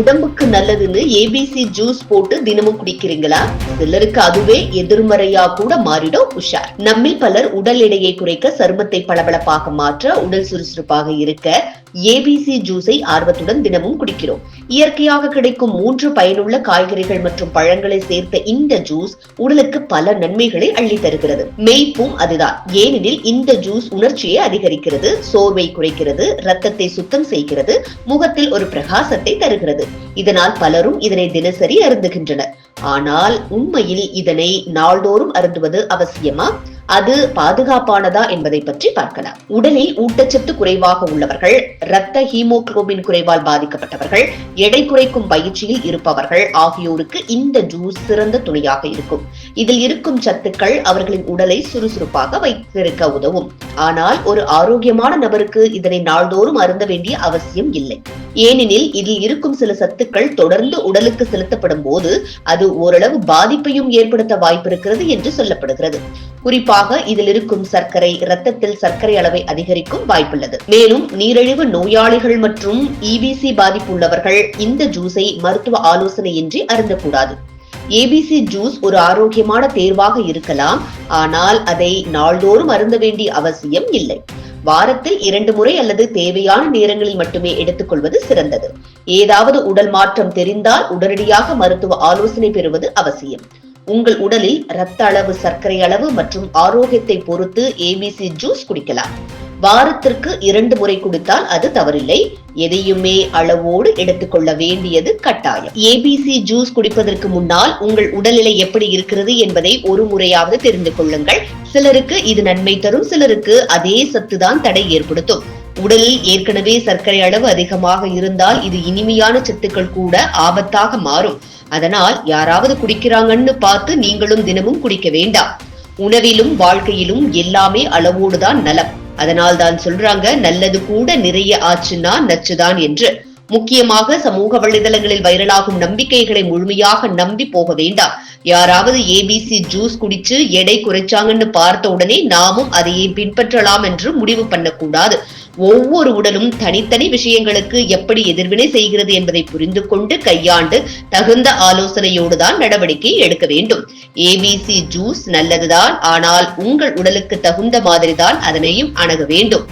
உடம்புக்கு நல்லதுன்னு ABC juice போட்டு தினமும் குடிக்கிறீங்களா? சிலருக்கு அதுவே எதிர்மறையா கூட மாறிடும் உஷார். நம்மில் பலர் உடல் எடையை குறைக்க சருமத்தை பளபளப்பாக மாற்ற உடல் சுறுசுறுப்பாக இருக்க ஏபிசி ஜூஸை ஆர்வத்துடன் தினமும் குடிக்கிறோம். இயற்கையாக கிடைக்கும் மூன்று பயனுள்ள காய்கறிகள் மற்றும் பழங்களை சேர்த்த இந்த ஜூஸ் உடலுக்கு பல நன்மைகளை அள்ளி தருகிறது. மெய்ப்பும் அதுதான். ஏனெனில் இந்த ஜூஸ் உணர்ச்சியை அதிகரிக்கிறது சோர்வை குறைக்கிறது ரத்தத்தை சுத்தம் செய்கிறது முகத்தில் ஒரு பிரகாசத்தை தருகிறது. இதனால் பலரும் இதனை தினசரி அருந்துகின்றனர். ஆனால் உண்மையில் இதனை நாள்தோறும் அருந்துவது அவசியமா? அது பாதுகாப்பானதா என்பதை பற்றி பார்க்கலாம். உடலில் ஊட்டச்சத்து குறைவாக உள்ளவர்கள் இரத்த ஹீமோகுளோபின் குறைவால் பாதிக்கப்பட்டவர்கள் எடை குறைக்கும் பயிற்சியில் இருப்பவர்கள் ஆகியோருக்கு இந்த ஜூஸ் சிறந்த துணையாக இருக்கும். இதில் இருக்கும் சத்துக்கள் அவர்களின் உடலை சுறுசுறுப்பாக வைத்திருக்க உதவும். ஆனால் ஒரு ஆரோக்கியமான நபருக்கு இதனை நாள்தோறும் அருந்த வேண்டிய அவசியம் இல்லை. ஏனெனில் இதில் இருக்கும் சில சத்துக்கள் தொடர்ந்து உடலுக்கு செலுத்தப்படும் போது அது ஓரளவு பாதிப்பையும் ஏற்படுத்த வாய்ப்பிருக்கிறது என்று சொல்லப்படுகிறது. குறிப்பாக இதில் இருக்கும் சர்க்கரை இரத்தத்தில் சர்க்கரை அளவை அதிகரிக்கும் வாய்ப்புள்ளது. மேலும் நீரிழிவு நோயாளிகள் மற்றும் இபிசி பாதிப்பு உள்ளவர்கள் இந்த ஜூஸை மருத்துவ ஆலோசனையின்றி அருந்தக்கூடாது. ஏபிசி ஜூஸ் ஒரு ஆரோக்கியமான தேர்வாக இருக்கலாம் ஆனால் அதை நாள்தோறும் அருந்த வேண்டிய அவசியம் இல்லை. வாரத்தில் இரண்டு முறை அல்லது தேவையான நேரங்களில் மட்டுமே எடுத்துக்கொள்வது சிறந்தது. ஏதாவது உடல் மாற்றம் தெரிந்தால் உடனடியாக மருத்துவ ஆலோசனை பெறுவது அவசியம். உங்கள் உடலில் இரத்த அளவு சர்க்கரை அளவு மற்றும் ஆரோக்கியத்தை பொறுத்து ஏபிசி ஜூஸ் குடிக்கலாம். வாரத்திற்கு இரண்டு முறை குடித்தால் அது தவறில்லை. எதையுமே அளவோடு எடுத்துக்கொள்ள வேண்டியது கட்டாயம். ஏபிசி ஜூஸ் குடிப்பதற்கு முன்னால் உங்கள் உடல்நிலை எப்படி இருக்கிறது என்பதை ஒரு முறையாவது தெரிந்து கொள்ளுங்கள். சிலருக்கு இது நன்மை தரும் சிலருக்கு அதே சத்துதான் தடை ஏற்படுத்தும். உடலில் ஏற்கனவே சர்க்கரை அளவு அதிகமாக இருந்தால் இது இனிமையான சத்துக்கள் கூட ஆபத்தாக மாறும். அதனால் யாராவது குடிக்கிறாங்கன்னு பார்த்து நீங்களும் தினமும் குடிக்க வேண்டாம். உணவிலும் வாழ்க்கையிலும் எல்லாமே அளவோடுதான் நலம். அதனால் தான் சொல்றாங்க நல்லது கூட நிறைய ஆச்சுன்னா நச்சுதான் என்று. முக்கியமாக சமூக வலைதளங்களில் வைரலாகும் நம்பிக்கைகளை முழுமையாக நம்பி போக வேண்டாம். யாராவது ஏபிசி ஜூஸ் குடிச்சு எடை குறைச்சாங்கன்னு பார்த்த உடனே நாமும் அதையே பின்பற்றலாம் என்று முடிவு பண்ணக்கூடாது. ஒவ்வொரு உடலும் தனித்தனி விஷயங்களுக்கு எப்படி எதிர்வினை செய்கிறது என்பதை புரிந்து கொண்டு கையாண்டு தகுந்த ஆலோசனையோடு தான் நடவடிக்கை எடுக்க வேண்டும். ஏபிசி ஜூஸ் நல்லதுதான் ஆனால் உங்கள் உடலுக்கு தகுந்த மாதிரி தான் அதனையும் அணுக வேண்டும்.